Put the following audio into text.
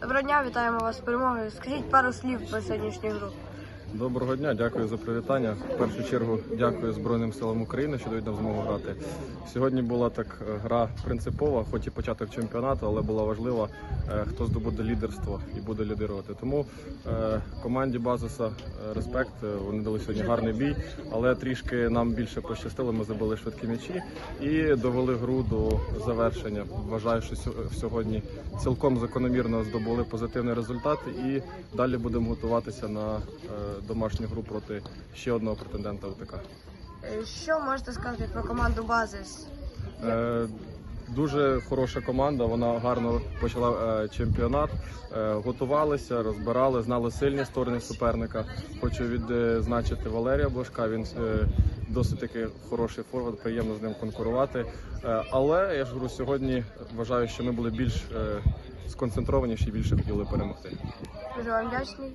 Доброго дня, вітаємо вас з перемогою. Скажіть пару слів про сьогоднішню гру. Доброго дня, дякую за привітання. В першу чергу дякую Збройним силам України, що дають нам змогу грати. Сьогодні була так е, гра принципова, хоч і початок чемпіонату, але була важлива, е, хто здобуде лідерство і буде лідирувати. Тому е, команді Базиса респект. Вони дали сьогодні гарний бій, але трішки нам більше пощастило. Ми забили швидкі м'ячі і довели гру до завершення. Вважаю, що сьо- сьогодні цілком закономірно здобули позитивний результат і далі будемо готуватися на домашню гру проти ще одного претендента УТК. Е, Що можете сказати про команду Базис? Е, Дуже хороша команда. Вона гарно почала е, чемпіонат. Е, готувалися, розбирали, знали сильні сторони суперника. Хочу відзначити Валерія Блажка. Він досить таки хороший форвард, приємно з ним конкурувати. Але я ж говорю, сьогодні вважаю, що ми були більш сконцентрованіші більше хотіли перемогти. Дуже вам вдячний.